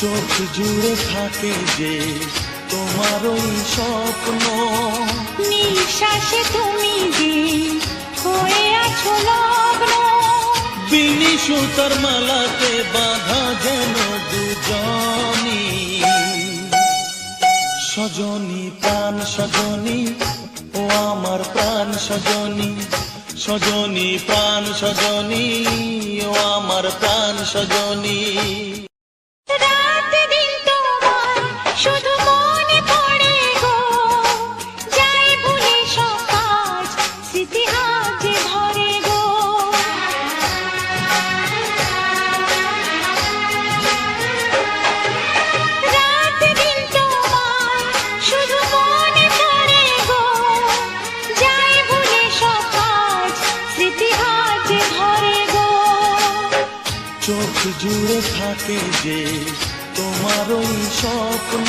জুড়ে থাকে যে তোমার ওই স্বপ্ন। নিঃশ্বাসে তুমি যে হয়ে আছো লগ্ন। বিনি সুতার মালাতে বাঁধা যেন দুজনি সজনী প্রাণ সজনী ও আমার প্রাণ সজনী। সজনী প্রাণ সজনী ও আমার প্রাণ সজনী। চোখ জুড়ে থাকে যে তোমার ওই স্বপ্ন।